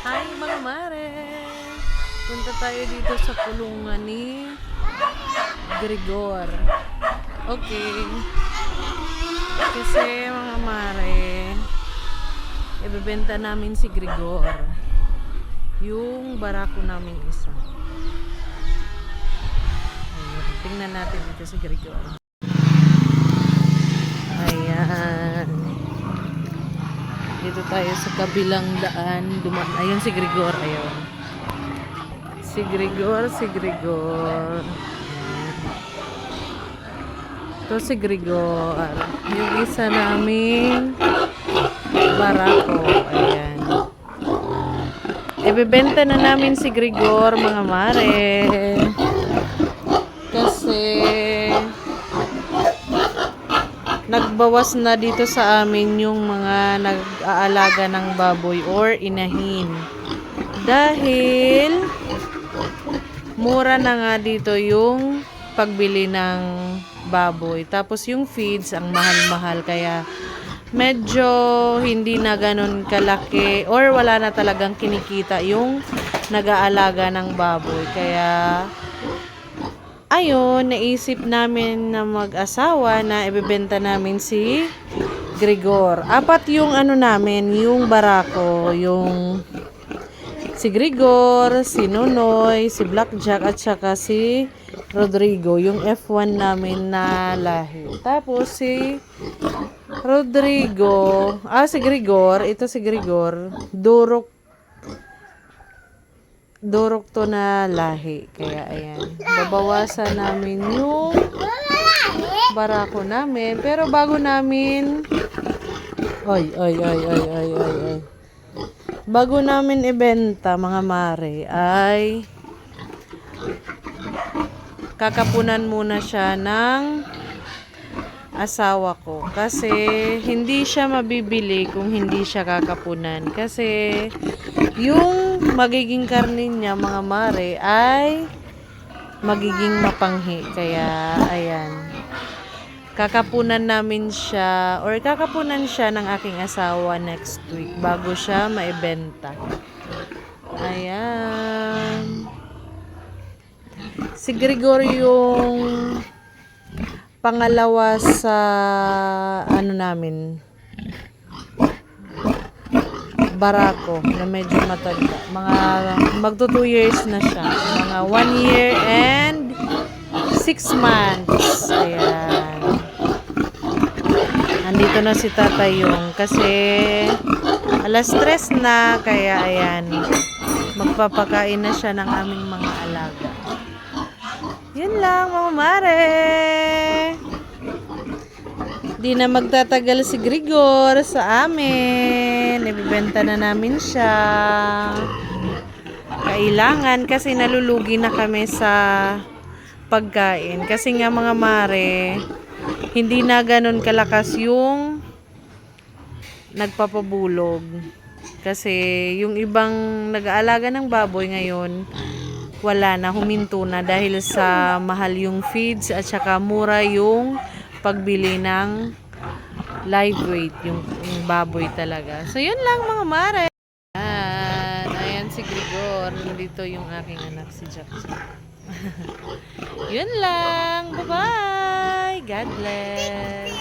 Hi mga mare! Punta tayo dito sa kulungan ni Gregor. Okay. Kasi mga mare, ibebenta namin si Gregor. Yung barako namin isa. Ayun, tingnan natin dito si Gregor. Ayan. Dito tayo sa kabilang daan. Duman ayun si Gregor. Ayun. Si Gregor, si Gregor. Ayan. Ito si Gregor. Yung isa naming barako. Ayan. Ibebenta na namin si Gregor, mga mare. Kasi nagbawas na dito sa amin yung mga nag-aalaga ng baboy or inahin. Dahil mura na nga dito yung pagbili ng baboy. Tapos yung feeds ang mahal-mahal kaya medyo hindi na ganun kalaki or wala na talagang kinikita yung nag-aalaga ng baboy. Kaya ayun, naisip namin na mag-asawa na ibebenta namin si Gregor. Apat yung ano namin, yung barako, yung si Gregor, si Nonoy, si Blackjack at saka si Rodrigo, yung F1 namin na lahi. Tapos si Rodrigo, ah si Gregor, ito si Gregor, Durok Durok to na lahi. Kaya ayan, babawasan namin yung barako namin. Pero bago namin ay ay ay ay ay ay ay bago namin ibenta mga mare ay kakapunan muna siya ng asawa ko kasi hindi siya mabibili kung hindi siya kakapunan kasi yung magiging karne niya mga mare ay magiging mapanghi. Kaya ayan. Kakapunan namin siya or kakapunan siya ng aking asawa next week bago siya maibenta. Ayan. Si Gregorio yung pangalawa sa ano namin barako na medyo matanda. Mga magto 2 years na siya. Mga 1 year and 6 months. Ayan. Andito na si tatay yung kasi alas 3 na kaya ayan magpapakain na siya ng aming mga alaga. Yun lang mga mare. Di na magtatagal si Grigor sa amin. Ibibenta na namin siya. Kailangan kasi nalulugi na kami sa pagkain. Kasi nga mga mare, hindi na ganun kalakas yung nagpapabulog. Kasi yung ibang nag-aalaga ng baboy ngayon, wala na, huminto na dahil sa mahal yung feeds at saka mura yung pagbili ng live weight, yung, yung baboy talaga. So, yun lang mga mare. Ayan, ayan si Grigor. Nandito yung aking anak, si Jack. yun lang. Bye-bye. God bless.